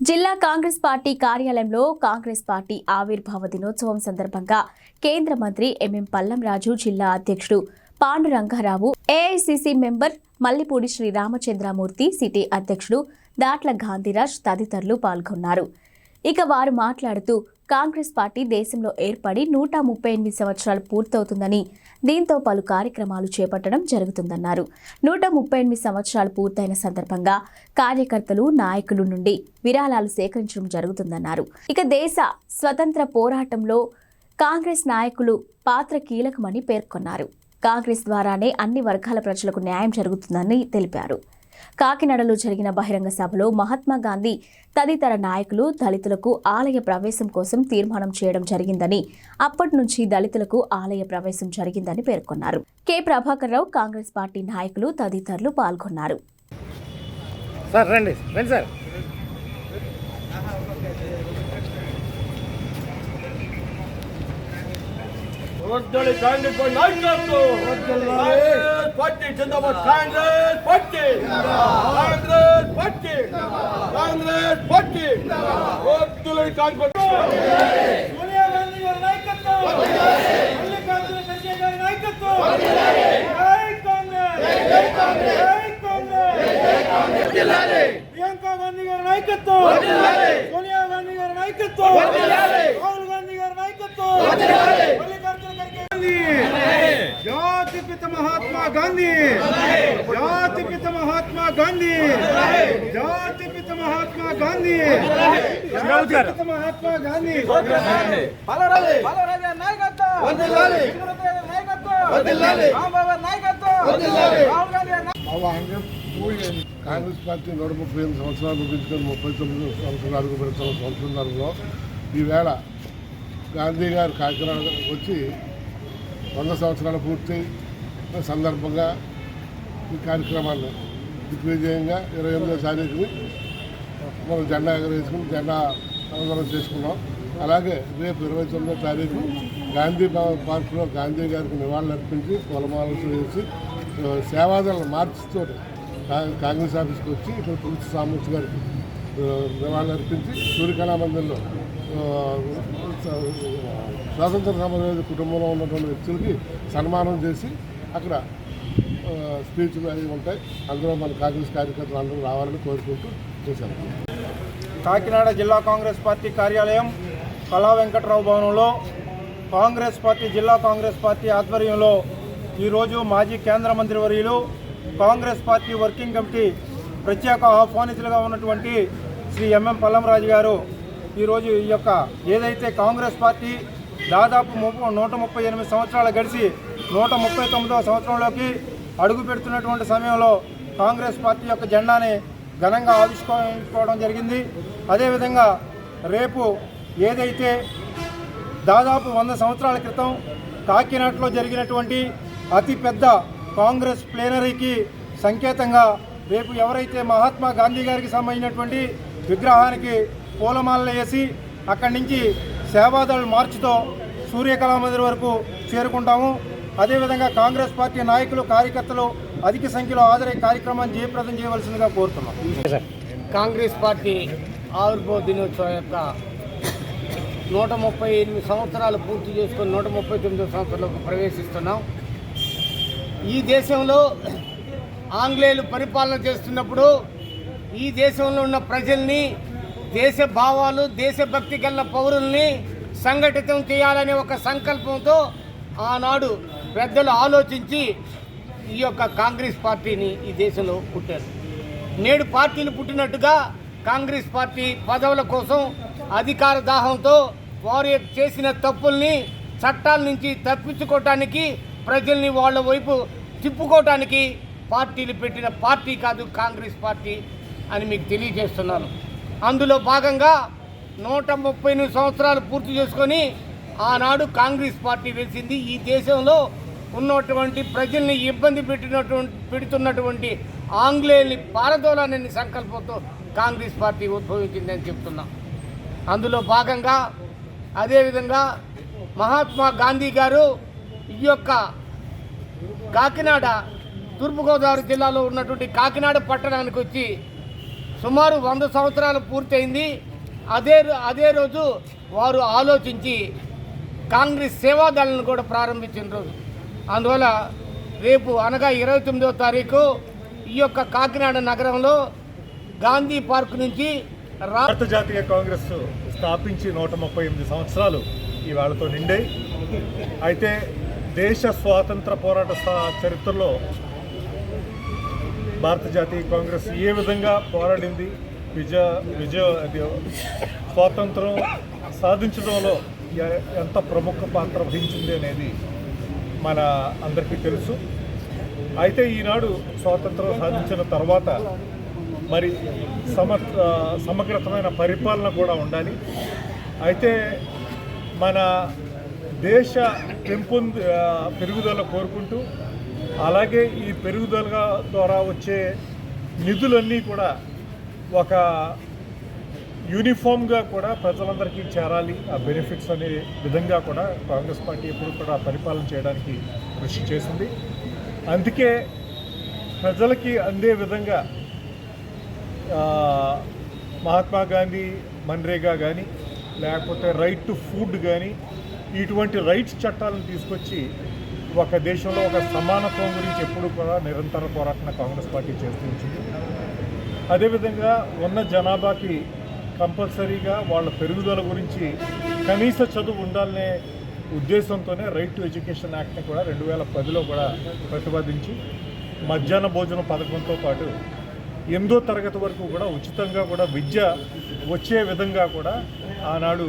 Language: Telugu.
జిల్లా కాంగ్రెస్ పార్టీ కార్యాలయంలో కాంగ్రెస్ పార్టీ ఆవిర్భావ దినోత్సవం సందర్భంగా కేంద్ర మంత్రి ఎంఎం పల్లంరాజు జిల్లా అధ్యక్షుడు Pandurangarao AICC member Mallipudi Sri Ramachandramurthy city అధ్యక్షుడు దాట్ల గాంధీరాజ్ తదితరులు పాల్గొన్నారు. ఇక వారు మాట్లాడుతూ కాంగ్రెస్ పార్టీ దేశంలో ఏర్పడి నూట ముప్పై ఎనిమిది సంవత్సరాలు పూర్తవుతుందని దీంతో పలు కార్యక్రమాలు చేపట్టడం జరుగుతుందన్నారు. నూట ముప్పై ఎనిమిది సంవత్సరాలు పూర్తయిన సందర్భంగా కార్యకర్తలు నాయకుల నుండి విరాళాలు సేకరించడం జరుగుతుందన్నారు. ఇక దేశ స్వతంత్ర పోరాటంలో కాంగ్రెస్ నాయకులు పాత్ర కీలకమని పేర్కొన్నారు. కాంగ్రెస్ ద్వారానే అన్ని వర్గాల ప్రజలకు న్యాయం జరుగుతుందని తెలిపారు. కాకినాడలో జరిగిన బహిరంగ సభలో మహాత్మా గాంధీ తదితర నాయకులు దళితులకు ఆలయ ప్రవేశం కోసం తీర్మానం చేయడం జరిగిందని అప్పటి నుంచి దళితులకు ఆలయ ప్రవేశం జరిగిందని పేర్కొన్నారు. కె. ప్రభాకర్ రావు కాంగ్రెస్ పార్టీ నాయకులు తదితరులు పాల్గొన్నారు. సార్ రండి. రండి సార్. వర్దలి కాంగ్రెస్ పార్టీ నాయకత్వం కాంగ్రెస్ పార్టీ జిందాబాద్ Congress party Congress party Congress party వర్దలి Congress Sonia Gandhi గారి నాయకత్వం మల్లికార్జున ఖర్గే గారి నాయకత్వం జై కాంగ్రెస్ జై కాంగ్రెస్ ప్రియాంక గాంధీ గారి నాయకత్వం సోనియా గాంధీ గారి నాయకత్వం రాహుల్ గాంధీ గారి నాయకత్వం మల్లికార్జున ఖర్గే గాంధీ జాతిపిత మహాత్మా గాంధీ! జాతిపిత మహాత్మా గాంధీ! జాతిపిత మహాత్మా గాంధీ! జాతిపిత మహాత్మా గాంధీ! చంద్రబాబు నాయకత్వం. వందలాలి. రాంబాబు నాయకత్వం. వందలాలి. రాహుల్ గాంధీ గారి కాంగ్రెస్ పార్టీ నూట ముప్పై ఎనిమిది సంవత్సరాలు ముగించుకొని ముప్పై తొమ్మిది సంవత్సరాలు అడుగు పెడుతున్న సంవత్సరంలో ఈవేళ గాంధీ గారు కాకినాడ వచ్చి వంద సంవత్సరాల పూర్తి సందర్భంగా ఈ కార్యక్రమాన్ని దిగ్విజయంగా ఇరవై ఎనిమిదో తారీఖుని మనం జెండా ఎగరేసుకుని జెండా అవతరణ చేసుకున్నాం. అలాగే రేపు ఇరవై తొమ్మిదో తారీఖు గాంధీ పార్కులో గాంధీ గారికి నివాళులు అర్పించి పొలమాలలు చేసి సేవాదళ మార్చితో కాంగ్రెస్ ఆఫీస్కి వచ్చి ఇక్కడ తులసి సామూర్తి గారికి నివాళులు అర్పించి సూర్యకళా మందిర్లో స్వాతంత్ర సమరయోధ కుటుంబంలో ఉన్నటువంటి వ్యక్తులకి సన్మానం చేసి అక్కడ స్పీచ్లు అవి ఉంటాయి. అందులో మన కాంగ్రెస్ కార్యకర్తలు అందరూ రావాలని కోరుకుంటూ చేశాను కాకినాడ జిల్లా కాంగ్రెస్ పార్టీ కార్యాలయం కళా వెంకట్రావు భవనంలో కాంగ్రెస్ పార్టీ జిల్లా కాంగ్రెస్ పార్టీ ఆధ్వర్యంలో ఈరోజు మాజీ కేంద్ర మంత్రి వర్యులు కాంగ్రెస్ పార్టీ వర్కింగ్ కమిటీ ప్రత్యేక ఆహ్వానితులుగా ఉన్నటువంటి శ్రీ ఎంఎం పల్లంరాజు గారు ఈరోజు ఈ యొక్క ఏదైతే కాంగ్రెస్ పార్టీ దాదాపు ముప్ప నూట ముప్పై ఎనిమిది సంవత్సరాలు గడిచి నూట ముప్పై తొమ్మిదవ సంవత్సరంలోకి అడుగు పెడుతున్నటువంటి సమయంలో కాంగ్రెస్ పార్టీ యొక్క జెండాని ఘనంగా ఆవిష్కరించుకోవడం జరిగింది. అదేవిధంగా రేపు ఏదైతే దాదాపు వంద సంవత్సరాల క్రితం కాకినాడలో జరిగినటువంటి అతిపెద్ద కాంగ్రెస్ ప్లేనరీకి సంకేతంగా రేపు ఎవరైతే మహాత్మా గాంధీ గారికి సంబంధించినటువంటి విగ్రహానికి పూలమాలలు వేసి అక్కడి నుంచి సేవాదళ మార్చుతో సూర్యకళా మందిర్ వరకు చేరుకుంటాము. అదేవిధంగా కాంగ్రెస్ పార్టీ నాయకులు కార్యకర్తలు అధిక సంఖ్యలో హాజరై కార్యక్రమాన్ని జయప్రదం చేయవలసిందిగా కోరుతున్నాం. కాంగ్రెస్ పార్టీ ఆవిర్భావ దినోత్సవం యొక్క నూట ముప్పై ఎనిమిది సంవత్సరాలు పూర్తి చేసుకొని నూట ముప్పై తొమ్మిదో సంవత్సరాలకు ప్రవేశిస్తున్నాం. ఈ దేశంలో ఆంగ్లేయులు పరిపాలన చేస్తున్నప్పుడు ఈ దేశంలో ఉన్న ప్రజల్ని దేశ భావాలు దేశభక్తి గల పౌరుల్ని సంఘటితం చేయాలనే ఒక సంకల్పంతో ఆనాడు పెద్దలు ఆలోచించి ఈ యొక్క కాంగ్రెస్ పార్టీని ఈ దేశంలో పుట్టారు. నేడు పార్టీలు పుట్టినట్టుగా కాంగ్రెస్ పార్టీ పదవుల కోసం అధికార దాహంతో వారు చేసిన తప్పుల్ని చట్టాల నుంచి తప్పించుకోవటానికి ప్రజల్ని వాళ్ళ వైపు తిప్పుకోవటానికి పార్టీలు పెట్టిన పార్టీ కాదు కాంగ్రెస్ పార్టీ అని మీకు తెలియజేస్తున్నాను. అందులో భాగంగా నూట ముప్పై ఎనిమిది సంవత్సరాలు పూర్తి చేసుకొని ఆనాడు కాంగ్రెస్ పార్టీ వేసింది ఈ దేశంలో ఉన్నటువంటి ప్రజల్ని ఇబ్బంది పెట్టినటువంటి పెడుతున్నటువంటి ఆంగ్లేయుల్ని పారదోలానని సంకల్పంతో కాంగ్రెస్ పార్టీ ఉద్భవించిందని చెప్తున్నాం. అందులో భాగంగా అదేవిధంగా మహాత్మా గాంధీ గారు ఈ యొక్క కాకినాడ తూర్పుగోదావరి జిల్లాలో ఉన్నటువంటి కాకినాడ పట్టణానికి వచ్చి సుమారు వంద సంవత్సరాలు పూర్తయింది. అదే రో- అదే రోజు వారు ఆలోచించి కాంగ్రెస్ సేవాదళను కూడా ప్రారంభించిన రోజు. అందువల్ల రేపు అనగా ఇరవై తొమ్మిదవ తారీఖు ఈ యొక్క కాకినాడ నగరంలో గాంధీ పార్క్ నుంచి భారత జాతీయ కాంగ్రెస్ స్థాపించి నూట ముప్పై ఎనిమిది సంవత్సరాలు ఇవాళతో నిండాయి. అయితే దేశ స్వాతంత్ర పోరాట చరిత్రలో భారత జాతీయ కాంగ్రెస్ ఏ విధంగా పోరాడింది విజయ విజయ అది స్వాతంత్రం సాధించడంలో ఎంత ప్రముఖ పాత్ర వహించింది అనేది మన అందరికీ తెలుసు. అయితే ఈనాడు స్వాతంత్రం సాధించిన తర్వాత మరి సమ సమగ్రతమైన పరిపాలన కూడా ఉండాలి. అయితే మన దేశ పెంపొంది పెరుగుదల కోరుకుంటూ అలాగే ఈ పెరుగుదల ద్వారా వచ్చే నిధులన్నీ కూడా ఒక యూనిఫామ్గా కూడా ప్రజలందరికీ చేరాలి. ఆ బెనిఫిట్స్ అనే విధంగా కూడా కాంగ్రెస్ పార్టీ ఎప్పుడు కూడా పరిపాలన చేయడానికి కృషి చేసింది. అందుకే ప్రజలకి అందే విధంగా మహాత్మా గాంధీ మన్రేగా కానీ లేకపోతే రైట్ టు ఫుడ్ కానీ ఇటువంటి రైట్స్ చట్టాలను తీసుకొచ్చి ఒక దేశంలో ఒక సమానత్వం గురించి ఎప్పుడు కూడా నిరంతర పోరాటం కాంగ్రెస్ పార్టీ చేస్తూ వచ్చింది. అదేవిధంగా ఉన్న జనాభాకి కంపల్సరీగా వాళ్ళ పెరుగుదల గురించి కనీస చదువు ఉండాలనే ఉద్దేశంతోనే రైట్ టు ఎడ్యుకేషన్ యాక్ట్ని కూడా రెండు వేల పదిలో కూడా ప్రతిపాదించి మధ్యాహ్న భోజన పథకంతో పాటు ఎనిమిదో తరగతి వరకు కూడా ఉచితంగా కూడా విద్య వచ్చే విధంగా కూడా ఆనాడు